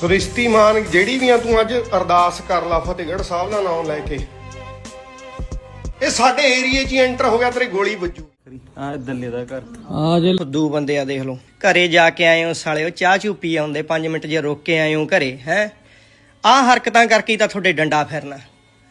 ਸ੍ਰਿਸ਼ਟੀਮਾਨ ਜਿਹੜੀ ਵੀ ਆ ਤੂੰ ਅੱਜ ਅਰਦਾਸ ਕਰ ਲਾ ਫਤਿਹਗੜ੍ਹ ਸਾਹਿਬ ਦਾ ਨਾਮ ਲੈ ਕੇ। ਇਹ ਸਾਡੇ ਏਰੀਏ 'ਚ ਐਂਟਰ ਹੋ ਗਿਆ ਤੇਰੀ ਗੋਲੀ ਵੱਜੂ। ਆ ਦੱਲੇ ਦਾ ਘਰ। ਆ ਜੇ ਫੁੱਦੂ ਬੰਦੇ ਆ ਦੇਖ ਲਓ। ਘਰੇ ਜਾ ਕੇ ਆਏ ਹੋ ਸਾਲਿਓ ਚਾਹ ਚੂ ਪੀ ਆਉਂਦੇ 5 ਮਿੰਟ ਜੇ ਰੁਕ ਕੇ ਆਏ ਹੋ ਘਰੇ ਹੈ? ਆਹ ਹਰਕਤਾਂ ਕਰਕੇ ਹੀ ਤਾਂ ਤੁਹਾਡੇ ਡੰਡਾ ਫਿਰਨਾ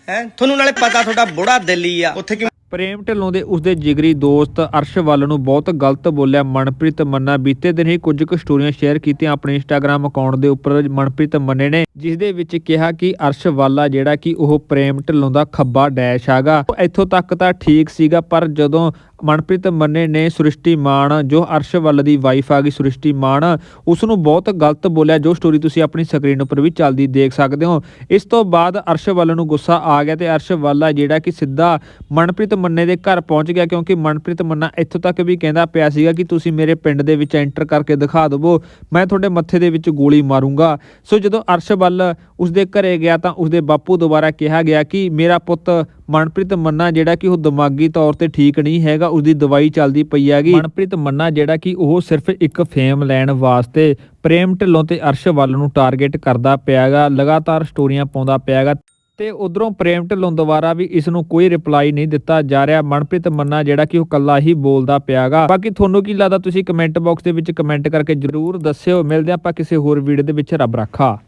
ਹੈ? ਤੁਹਾਨੂੰ ਨਾਲੇ ਪਤਾ ਤੁਹਾਡਾ ਬੁੜਾ ਦਿੱਲੀ ਆ। ਉੱਥੇ ਕਿ ਪ੍ਰੇਮ ਢਿੱਲੋਂ ਦੇ ਉਸਦੇ ਜਿਗਰੀ ਦੋਸਤ ਅਰਸ਼ ਵੱਲ ਨੂੰ ਬਹੁਤ ਗਲਤ ਬੋਲਿਆ। ਮਨਪ੍ਰੀਤ ਮੰਨਾ ਬੀਤੇ ਦਿਨ ਹੀ ਕੁਝ ਕੁ ਸਟੋਰੀਆਂ ਸ਼ੇਅਰ ਕੀਤੀਆਂ ਆਪਣੇ ਇੰਸਟਾਗ੍ਰam ਅਕਾਊਂਟ ਦੇ ਉੱਪਰ ਮਨਪ੍ਰੀਤ ਮੰਨੇ ਨੇ ਜਿਸ ਦੇ ਵਿੱਚ ਕਿਹਾ ਕਿ ਅਰਸ਼ ਵਾਲਾ ਜਿਹੜਾ ਕਿ ਉਹ ਪ੍ਰੇਮ ਢਿੱਲੋਂ ਦਾ ਖੱਬਾ ਡੈਸ਼ ਹੈਗਾ। ਉਹ ਇੱਥੋਂ ਤੱਕ ਤਾਂ ਠੀਕ ਸੀਗਾ, ਪਰ ਜਦੋਂ ਮਨਪ੍ਰੀਤ ਮੰਨੇ ਨੇ ਸ੍ਰਿਸ਼ਟੀ ਮਾਨ, ਜੋ ਅਰਸ਼ ਵੱਲ ਦੀ ਵਾਈਫ ਆ ਗਈ ਸ੍ਰਿਸ਼ਟੀ ਮਾਨ ਉਸ ਨੂੰ ਬਹੁਤ ਗਲਤ ਬੋਲਿਆ। ਜੋ ਸਟੋਰੀ ਤੁਸੀਂ ਆਪਣੀ ਸਕਰੀਨ ਉੱਪਰ ਵੀ ਚੱਲਦੀ ਦੇਖ ਸਕਦੇ ਹੋ। ਇਸ ਤੋਂ ਬਾਅਦ ਅਰਸ਼ ਵੱਲ ਨੂੰ ਗੁੱਸਾ ਆ ਗਿਆ ਤੇ ਅਰਸ਼ ਵੱਲ ਜਿਹੜਾ ਕਿ ਸਿੱਧਾ ਮਨਪ੍ਰੀਤ ਮੰਨੇ ਦੇ ਘਰ ਪਹੁੰਚ ਗਿਆ, ਕਿਉਂਕਿ ਮਨਪ੍ਰੀਤ ਮੰਨਾ ਇੱਥੋਂ ਤੱਕ ਵੀ ਕਹਿੰਦਾ ਪਿਆ ਸੀਗਾ ਕਿ ਤੁਸੀਂ ਮੇਰੇ ਪਿੰਡ ਦੇ ਵਿੱਚ ਐਂਟਰ ਕਰਕੇ ਦਿਖਾ ਦਿਵੋ। ਮੈਂ ਤੁਹਾਡੇ ਮੱਥੇ ਦੇ ਵਿੱਚ ਗੋਲੀ ਮਾਰੂੰਗਾ। ਸੋ ਜਦੋਂ ਅਰਸ਼ ਵੱਲ ਉਸਦੇ ਘਰੇ ਗਿਆ ਤਾਂ ਉਸਦੇ ਬਾਪੂ ਦੁਬਾਰਾ ਕਿਹਾ ਗਿਆ ਕਿ ਮੇਰਾ ਪੁੱਤ ਮਨਪ੍ਰੀਤ ਮੰਨਾ ਜਿਹੜਾ ਕਿ ਉਹ ਦਿਮਾਗੀ ਤੌਰ ਤੇ ਠੀਕ ਨਹੀਂ ਹੈਗਾ, ਉਸਦੀ ਦਵਾਈ ਚੱਲਦੀ ਪਈ ਹੈਗੀ। ਮਨਪ੍ਰੀਤ ਮੰਨਾ ਜਿਹੜਾ ਕਿ ਉਹ ਸਿਰਫ ਇੱਕ ਫੇਮ ਲੈਣ ਵਾਸਤੇ ਪ੍ਰੇਮ ਢਿੱਲੋਂ ਤੇ ਅਰਸ਼ ਵੱਲ ਨੂੰ ਟਾਰਗੇਟ ਕਰਦਾ ਪਿਆਗਾ, ਲਗਾਤਾਰ ਸਟੋਰੀਆਂ ਪਾਉਂਦਾ ਪਿਆਗਾ ਤੇ ਉਧਰੋਂ ਪ੍ਰੇਮ ਢਿੱਲੋਂ ਦੁਆਰਾ ਵੀ ਇਸ ਨੂੰ ਕੋਈ ਰਿਪਲਾਈ ਨਹੀਂ ਦਿੱਤਾ ਜਾ ਰਿਹਾ। ਮਨਪ੍ਰੀਤ ਮੰਨਾ ਜਿਹੜਾ ਕਿ ਉਹ ਕੱਲਾ ਹੀ ਬੋਲਦਾ ਪਿਆਗਾ। ਬਾਕੀ ਤੁਹਾਨੂੰ ਕੀ ਲੱਗਦਾ, ਤੁਸੀਂ ਕਮੈਂਟ ਬਾਕਸ ਦੇ ਵਿੱਚ ਕਮੈਂਟ ਕਰਕੇ ਜਰੂਰ ਦੱਸਿਓ। ਮਿਲਦੇ ਹਾਂ ਆਪਾਂ ਕਿਸੇ ਹੋਰ ਵੀਡੀਓ ਦੇ ਵਿੱਚ। ਰੱਬ ਰੱਖਾ।